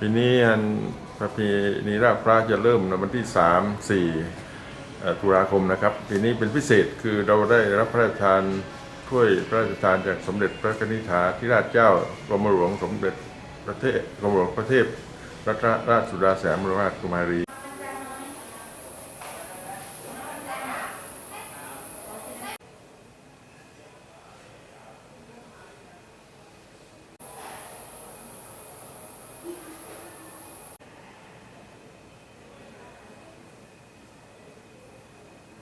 ปีนี้อันประเพณีราพระจะเริ่มในวันที่สามสี่ตุลาคมนะครับ ปีนี้เป็นพิเศษคือเราได้รับพระราชทานถ้วยพระราชทานจากสมเด็จพระนิธิถาธิราชเจ้ากรมหลวงสมเด็จประเทศกรมหลวงประเทศรัตนราชสุดาแสนบรมราชกุมารี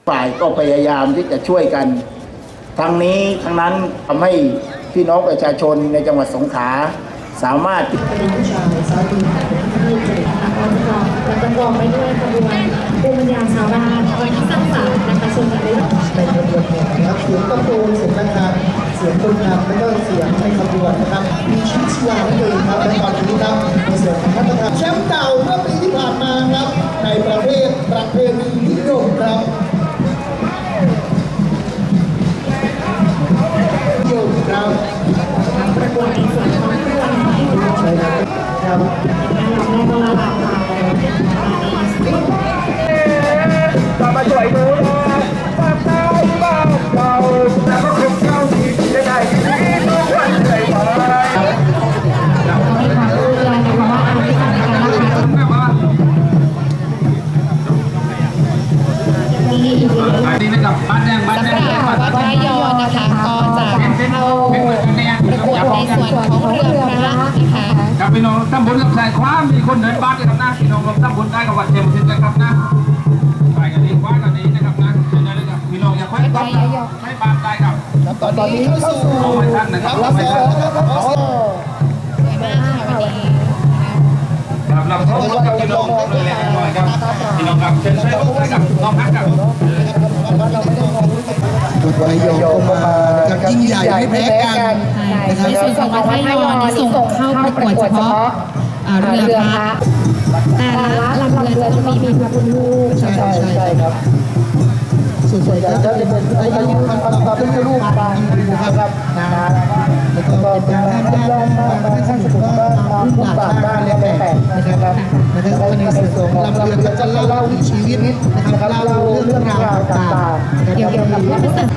ฝ่ายก็พยายามที่จะช่วยกันทั้งนี้ทั้งนั้นทำให้พี่น้องประชาชนในจังหวัดสงขลาสามารถเป็นน้ชายสาวดีของที่เจ็ดนะคะก็จะรองและจะรองไปด้วยขบวนภูมิปัญญาชาวบ้านวันที่สร้างสรรค์นะคะส่วนใหญ่ในขบวนแห่นะครับเสียงตะโกนเสียงระฆังเสียงคนนำและก็เสียงในขบวนนะครับมีชีวิตชีวานั่นเองครับและตอนนี้ครับในส่วนของท่านประธานแชมป์เก่าเมื่อปีที่ผ่านมาครับในประเภทประเพณีนิยมครับ เข้าประกวดในส่วนของเรือพระนะคะกับพี่น้องตำบลลำไส้ความมีคนเดินบ้านด้วยครับนะพี่น้องลงตำบลได้กับวัดเทมสินนะครับนะไปกันดีกว่ากันดีนะครับนะเชิญได้เลยครับพี่น้องอย่าค่อยต้องให้บ้านได้ครับตอนนี้เข้าสู่เอาไว้ท่านนะครับรับเอาไว้แสท่านงนะครับสวยมากค่ะวันนี้ครับเราเข้าพบกับพี่น้องเลยแหละหน่อยครับพี่น้องครับเชิญช่วยพบกับน้องฮักครับ บุตรวายโยมก็มานะครับยิ่งใหญ่ไม่แพ้กันนะครับในส่วนของวัดพระยอนี่ส่งเข้าประกวดเฉพาะเอ่อเรือพระแต่ละลำเรือจะต้องมีพระพุทธรูปใช่ใช่ใช่ครับส่วนใหญ่แล้วจะเป็นอายุพันพันพันเป็นรูปบางนะครับนะแล้วก็เป็นการด้านด้านด้านข้างสุขภาพ ตามรูปแบบด้านแล้วแต่นะครับนะครับในส่วนของลำเรือก็จะเล่าชีวิตนะครับเล่าเรื่องราวต่างๆเกี่ยวกับ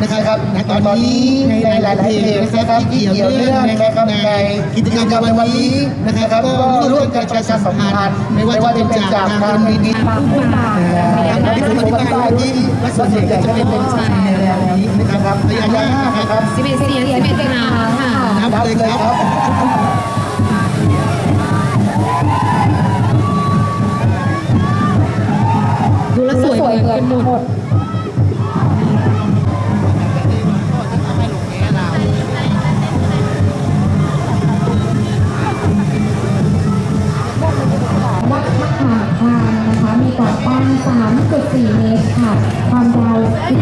นะครับตอนนี้ในหลายๆเพจนะครับที่เกี่ยวเนื่องนะครับในกิจกรรมในวันนี้นะครับก็ร่วมกันประชาสัมพันธ์ไม่ว่าจะเป็นจากทางมูลนิธิปางพุ่งป่าที่ผมอธิบายเมื่อกี้ว่าส่วนใหญ่จะเป็นเป็นชายในแนวนี้นะครับพยายามนะครับสิบเอ็ดเสียงสิบเอ็ดครั้งค่ะนับเลยครับ หมดวัดมะขามคานนะคะมีความกว้ง3.4 เมตรค่ะ ความยาว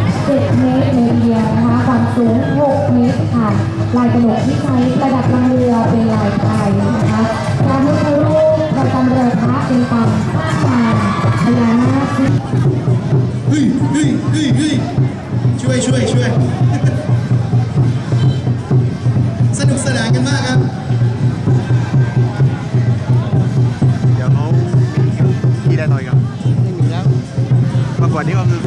17 เมตรเมตรเดียวนะคะ ความสูง 6 เมตรค่ะ ลายกระหนกที่ใช้ประดับลำเรือเป็นลายไทยนะคะพระพุทธรูปประจำเรือพระเป็นปางปางพญานาค นี้ก็คือ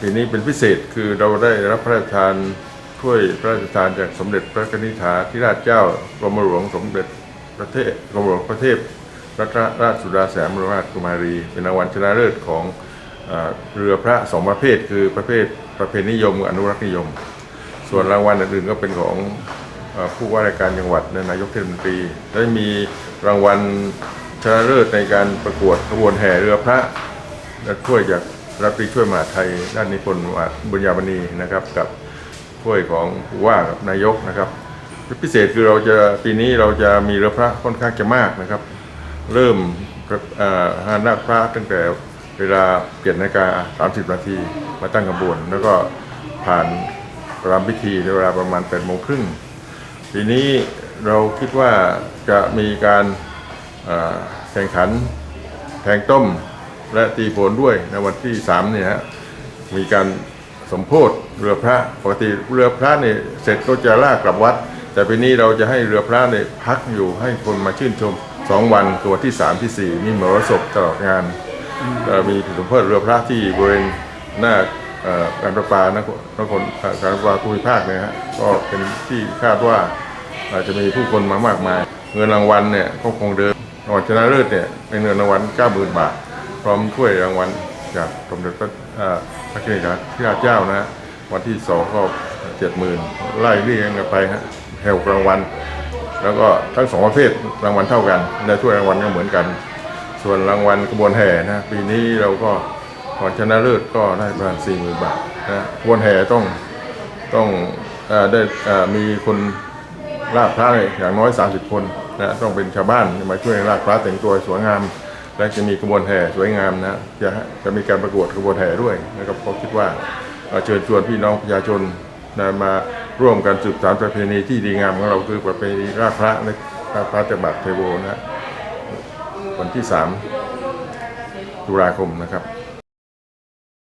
ปีนี้เป็นพิเศษคือเราได้รับพระราชทานถ้วยพระราชทานจากสมเด็จพระนิธิถาธิราชเจ้ากรมหลวงสมเด็จประเทศกรมหลวงประเทศ รัตนราชสุดาแสนบรมราชกุมารี เป็นรางวัลชนะเลิศของเอ่อเรือพระสองประเภทคือประเภทประเพณีนิยมกับอนุรักษ์นิยม ส่วนรางวัลอื่นๆก็เป็นของอผู้ว่าราชการจังหวัดนายกเทศมนตรี ได้มีรางวัลชนะเลิศในการประกวดขบวนแห่เรือพระและถ้วยจากรับปีช่วยมหาไทย ด้านนิพนธ์มหาดบุญญามณีนะครับ กับถ้วยของผู้ว่ากับนายกนะครับ พิเศษคือเราจะปีนี้เราจะมีเรือพระค่อนข้างจะมากนะครับ เริ่มเอ่อหานาคพระตั้งแต่เวลาเจ็ดนนาฬิกา30 นาทีมาตั้งขบวน แล้วก็ผ่านรำพิธีในเวลาประมาณ8โมงครึ่งปีนี้เราคิดว่าจะมีการแข่งขันแทงต้มและตีโพนด้วยในวันที่3เนี่ยฮะมีการสมโพธิเรือพระปกติเรือพระเนี่ยเสร็จก็จะลากกลับวัด แต่ปีนี้เราจะให้เรือพระเนี่ยพักอยู่ให้คนมาชื่นชม 2วันตัวที่3ที่4มีมรสพตลอดงานเอ่อมีสมโพธิเรือพระที่บริเวณหน้าเอ่อการประปานครนครเอ่อการประปาภูมิภาคเนี่ยฮะก็เป็นที่คาดว่าอาจจะมีผู้คนมามากมาย เงินรางวัลเนี่ยก็คงเดิมรางวัลชนะเลิศเนี่ยเป็นเงินรางวัล90,000 บาท พร้อมถ้วยรางวัลจากสมเด็จพระอ่าพระเจ้าที่ราชเจ้านะฮะวันที่สองก็70,000ไล่เรียงกันไปฮะแหวรางวัล แล้วก็ทั้งสองประเภทรางวัลเท่ากันในถ้วยรางวัลก็เหมือนกัน ส่วนรางวัลกระบวนแห่นะปีนี้เราก็รางวัลชนะเลิศก็ได้ประมาณ40,000บาทนะกระบวนแห่ต้องต้องอได้มีคนลากพระอย่างน้อย 30 คนนะต้องเป็นชาวบ้านมาช่วยลากพระแต่งตัวสวยงาม และจะมีกระบวนแห่สวยงามนะจะจะมีการประกวดกระบวนแห่ด้วยนะครับเพราะคิดว่าเชิญชวนพี่น้องประชาชนนะมา ร่วมกันสืบสานประเพณีที่ดีงามของเราคือประเพณีรากพระและรากพระจากบาทเทโวนะวันที่สามตุลาคมนะครับ